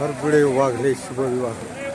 हरगुडे वाघले शुभविवाह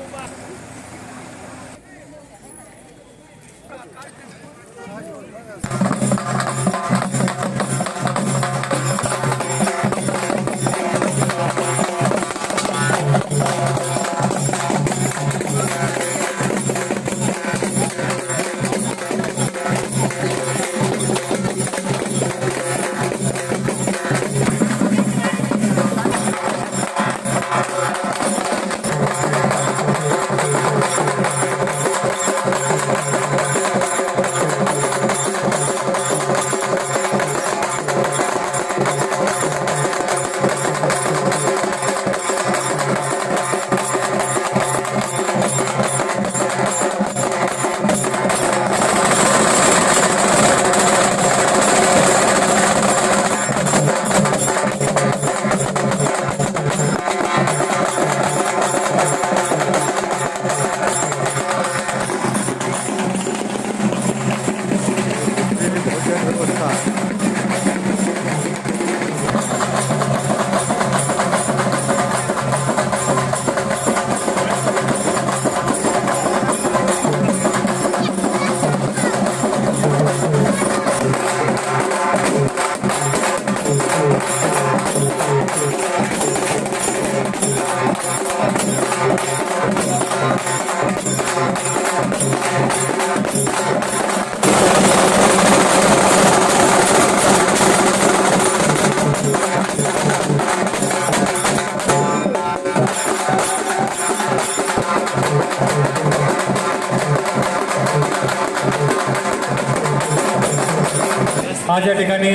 आज या ठिकाणी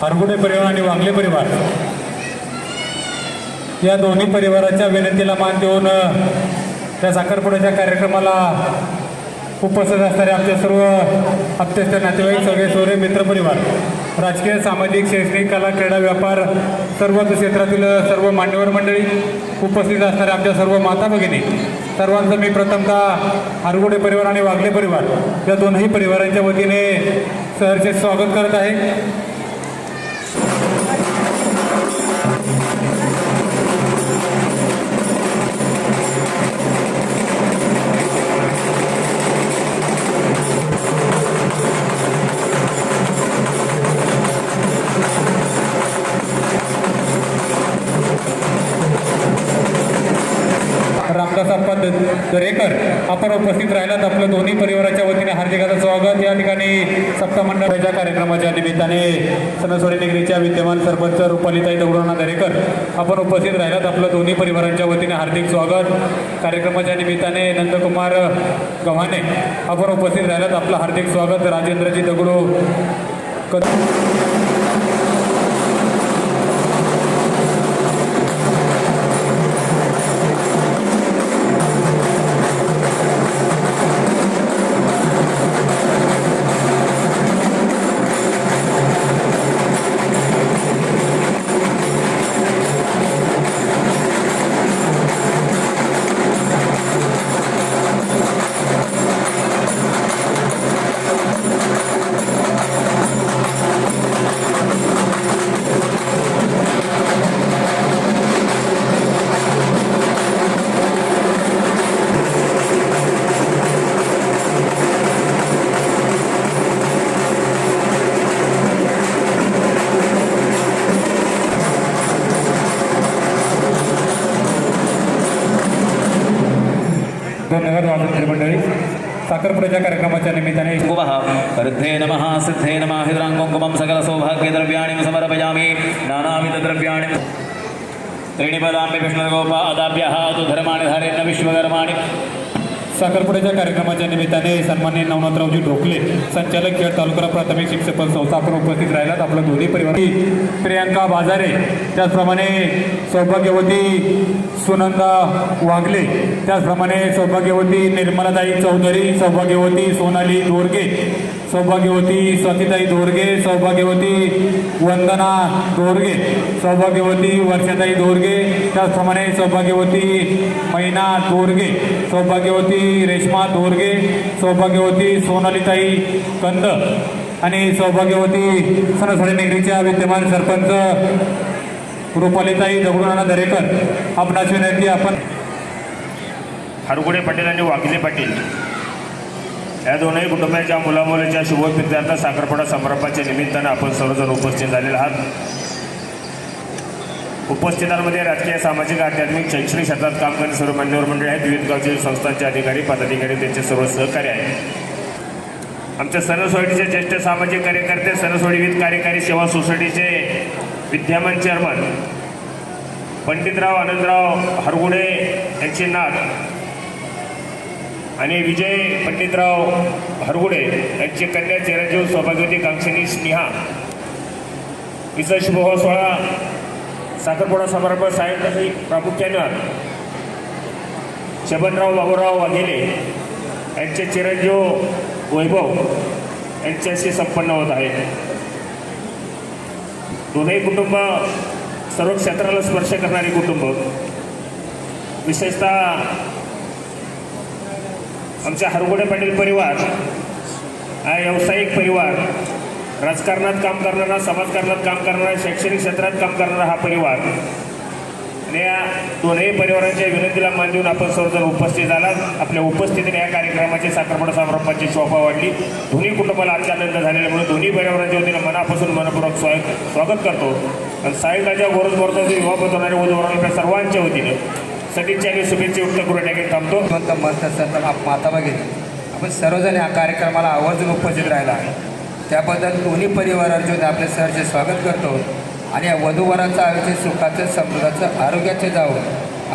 हरगुडे परिवार आणि वांगले परिवार या दोन्ही परिवाराच्या विनंतीला मान देऊन त्या साखरपुड्याच्या कार्यक्रमाला उपस्थित असणारे आमचे सर्व अत्यस्त नातेवाईक सगळे सोरे मित्रपरिवार राजकीय सामाजिक शैक्षणिक कला क्रीडा व्यापार सर्व क्षेत्रातील सर्व मान्यवर मंडळी उपस्थित असणाऱ्या आमच्या सर्व माता भगिनी सर्वांचं मी प्रथमतः हरगुडे परिवार आणि वागले परिवार या दोनही परिवारांच्या वतीने सहर्षित स्वागत करत आहे. रामदास द- दरेकर आपण उपस्थित राहिलात आपलं दोन्ही परिवाराच्या वतीने हार्दिकाचं स्वागत. या ठिकाणी सप्तमंडळाच्या कार्यक्रमाच्या निमित्ताने सणसोरी नगरीच्या विद्यमान सरपंच रुपालीताई दगडोना दरेकर आपण उपस्थित राहिलात आपलं दोन्ही परिवारांच्या वतीने हार्दिक स्वागत. कार्यक्रमाच्या निमित्ताने नंदकुमार गव्हाणे आपण उपस्थित राहिलात आपलं हार्दिक स्वागत. राजेंद्रजी दगडू क- धन्यवाद वादन मंडळी साखरपुड्याच्या कार्यक्रमाच्या निमित्ताने कुंकुमः वृद्धे नमः सिद्धे नमः हिद्रां कुङ्कुमं सकलसौभाग्यद्रव्याणि समर्पयामि नानाविधद्रव्याणि त्रीणि पदाम्बि विष्णुगोपादाभ्यः तु धर्माणि धारेण विश्वकर्माणि साखरपुड्याच्या कार्यक्रमाच्या निमित्ताने सन्मान्य नवनाथरावजी ढोकले संचालक खेळ तालुका प्राथमिक शिक्षण संस्था आपण उपस्थित राहिलात. आपलं दोन्ही परिवार. प्रियांका बाजारे त्याचप्रमाणे सौभाग्यवती सुनंदा वाघले त्याचप्रमाणे सौभाग्यवती निर्मलाताई चौधरी सौभाग्यवती सोनाली दोरगे सौभाग्यवती स्वातीताई दोरगे सौभाग्यवती वंदना दोरगे सौभाग्यवती वर्षाताई दोरगे त्याचप्रमाणे सौभाग्यवती मैना दोरगे सौभाग्यवती रेश्मा दोरगे सौभाग्यवती सोनालीताई कंद आणि सौभाग्यवती सणसडे निगडीच्या विद्यमान सरपंच रुपालीताई दगडूनाना दरेकर. आपणास विनंती आपण हरगुडे पाटील आणि वाकिले पाटील. या दोनही कुटुंबाच्या मुलामुलीच्या शुभपित्यार्थ साखरपुडा समारंभाच्या निमित्तानं आपण सर्वजण उपस्थित झालेले आहात. उपस्थितांमध्ये राजकीय सामाजिक आध्यात्मिक शैक्षणिक क्षेत्रात काम करणे सर्व मान्यवर मंडळी आहेत. विविध गावचे संस्थांचे अधिकारी पदाधिकारी त्यांचे सर्व सहकारी आहेत. आमच्या सणसोडीचे ज्येष्ठ सामाजिक कार्यकर्ते सणसोडी विविध कार्यकारी सेवा सोसायटीचे विद्यमान चेअरमन पंडितराव आनंदराव हरगुडे यांची नात आणि विजय पंडितराव हरगुडे यांची कन्या चिरंजीव सौभाग्यवती कांक्षणी स्नेहा हिचा शुभवा सोहळा साखरपुडा समारंभ सायंकाळी प्रामुख्यानं शबनराव बाबूराव वाघेले यांचे चिरंजीव वैभव यांच्याशी संपन्न होत आहे दोनही कुटुंब सर्व क्षेत्राला स्पर्श करणारी कुटुंब. विशेषतः आमच्या हरगोडे पाटील परिवार हा व्यावसायिक परिवार. राजकारणात काम करणारा समाजकारणात काम करणारा शैक्षणिक क्षेत्रात काम करणारा हा परिवार. आणि या दोन्ही परिवारांच्या विनंतीला मान देऊन आपण सर्वजण उपस्थित झालात. आपल्या उपस्थितीने या कार्यक्रमाची साखरपडा समारंभाची शोभा वाढली. दोन्ही कुटुंबाला अत्यानंद झालेल्यामुळे दोन्ही परिवारांच्या वतीनं मनापासून मनपूर्वक स्वागत स्वागत करतो. आणि सायंकाळच्या गोरज मोर्चाचे विवाह होणारे उद्योगांच्या सर्वांच्या वतीनं. सदिच्छा आणि शुभेच्छा व्यक्त करून या थांबतो. कोणतं मत असेल माता भगिनी आपण सर्वजण या कार्यक्रमाला आवर्जून उपस्थित राहिला त्याबद्दल दोन्ही परिवाराचे आपले सहर्ष स्वागत करतो. आणि या वधूवराचं आयुष्य सुखाचं समृद्धाचं आरोग्याचं जावं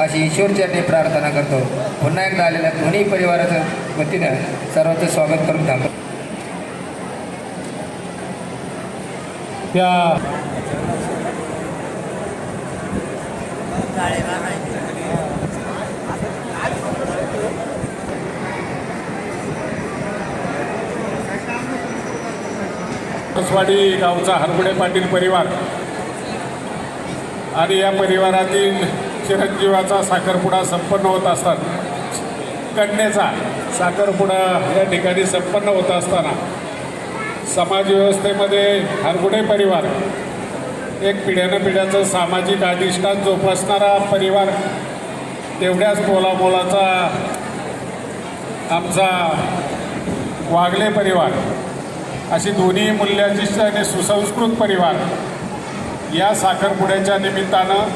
अशी ईश्वरचरणी प्रार्थना करतो. पुन्हा एकदा आलेल्या दोन्ही परिवाराच्या वतीनं सर्वांचं स्वागत करून थांबतो. या. कसवाडी गावचा हरगुडे पाटील परिवार आणि या परिवारातील चिरंजीवाचा साखरपुडा संपन्न होत असतात कन्येचा साखरपुडा या ठिकाणी संपन्न होत असताना समाजव्यवस्थेमध्ये हरगुडे परिवार एक पिढ्यानं पिढ्याचं सामाजिक अधिष्ठान जोपासणारा परिवार तेवढ्याच मोलामोलाचा आमचा वागले परिवार अशी दोन्ही मूल्याची आणि सुसंस्कृत परिवार या साखरपुड्याच्या निमित्तानं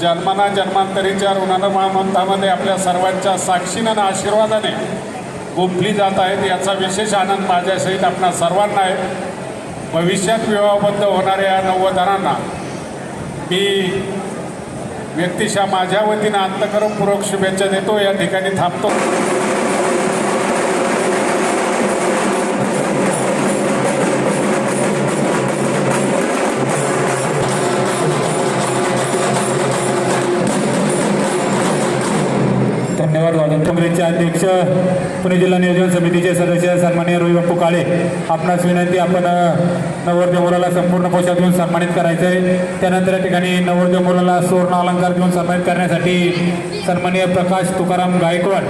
जन्मना जन्मांतरीच्या ऋणानुमानंतामध्ये आपल्या सर्वांच्या साक्षीनं आणि आशीर्वादाने गुंफली जात आहेत. याचा विशेष आनंद माझ्यासहित आपणा सर्वांना आहे. भविष्यात विवाहबद्ध होणाऱ्या नववधनांना मी व्यक्तिशा माझ्या वतीनं अंतकरणपूर्वक शुभेच्छा देतो. या ठिकाणी थांबतो. काँग्रेसचे अध्यक्ष पुणे जिल्हा नियोजन समितीचे सदस्य सन्मान्य रवी काळे आपणास विनंती आपण नवरदेव मुलाला संपूर्ण पोशाख देऊन सन्मानित करायचं आहे त्यानंतर या ठिकाणी नवरदेव मुलाला सुवर्ण अलंकार देऊन सन्मानित करण्यासाठी सन्मान्य प्रकाश तुकाराम गायकवाड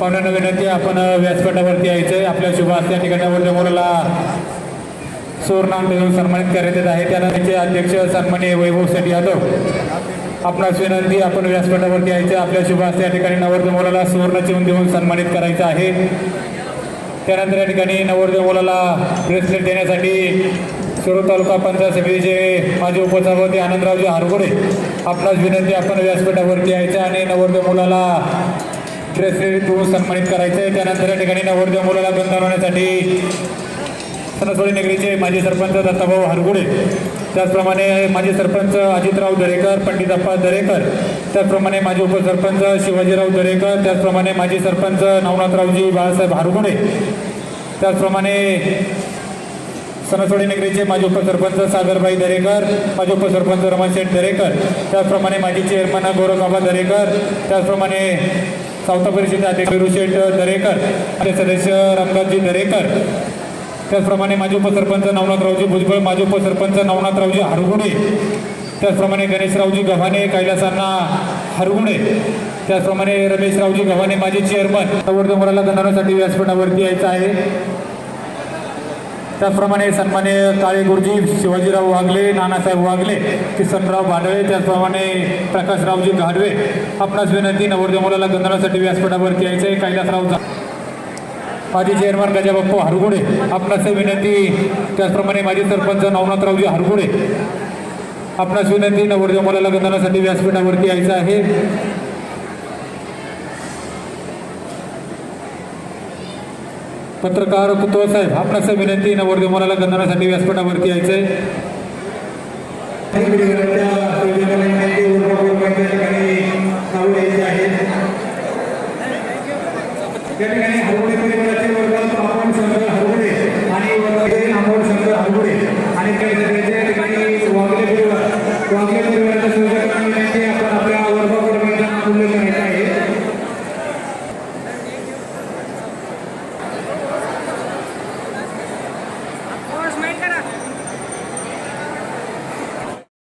पाहुण्यांना विनंती आपण व्यासपीठावरती यायचं आहे आपल्या शुभास त्या या ठिकाणी नवरदेव मुलाला सुवर्ण देऊन सन्मानित करण्यात येत आहे. त्यानंतरचे अध्यक्ष सन्मान्य वैभव सेठ यादव आपणास विनंती आपण व्यासपीठावरती यायचं. आपल्या शुभास या ठिकाणी नवरदेव मुलाला सुवर्णचिवून देऊन सन्मानित करायचं आहे. त्यानंतर या ठिकाणी नवरदेव मुलाला ब्रेसलेट देण्यासाठी सुरू तालुका पंचायत समितीचे माजी उपसभापती आनंदरावजी हरगुडे आपणास विनंती आपण व्यासपीठावरती यायचं आणि नवरदेव मुलाला ब्रेसलेट देऊन सन्मानित करायचं आहे त्यानंतर या ठिकाणी नवरदेव मुलाला गंध लावण्यासाठी सणसोडी नगरीचे माजी सरपंच दत्ताभाऊ हरगुडे त्याचप्रमाणे माजी सरपंच अजितराव दरेकर पंडितप्पा दरेकर त्याचप्रमाणे माजी उपसरपंच शिवाजीराव दरेकर त्याचप्रमाणे माजी सरपंच नवनाथरावजी बाळासाहेब हरगुडे त्याचप्रमाणे सणसोडी नगरीचे माजी उपसरपंच सागरबाई दरेकर माजी उपसरपंच रमणशेठ दरेकर त्याचप्रमाणे माजी चेअरमन गौरवबाबा दरेकर त्याचप्रमाणे सावता परिषदेचे अध्यक्ष विरुशेठ दरेकर ते सदस्य रामदासजी दरेकर त्याचप्रमाणे माजी उपसरपंच नवनाथरावजी भुजबळ माजी उपसरपंच नवनाथरावजी हरगुणे त्याचप्रमाणे गणेशरावजी गव्हाणे कैलासांना हरगुणे त्याचप्रमाणे रमेशरावजी गव्हाणे माजी चेअरमन नवरदेव मुलाला गणनासाठी व्यासपीठावरती यायचं आहे. त्याचप्रमाणे सन्मान्य काळे गुरुजी शिवाजीराव वागले नानासाहेब वागले किसनराव भाडळे त्याचप्रमाणे प्रकाशरावजी घाडवे. आपणास विनंती नवरदेव मुलाला गंधनासाठी व्यासपीठावरती यायचं आहे. कैलासराव माजी चेअरमन गजाबाप्पू हरगुडे. आपणास विनंती त्याचप्रमाणे माजी सरपंच नवनाथरावजी हरगुडे. आपणास विनंती नवोदय मुलाला गंधनासाठी व्यासपीठावरती यायचं आहे. पत्रकार कुतव साहेब आपणास विनंती नवरदेव मुलाला गंधनासाठी व्यासपीठावरती यायचं आहे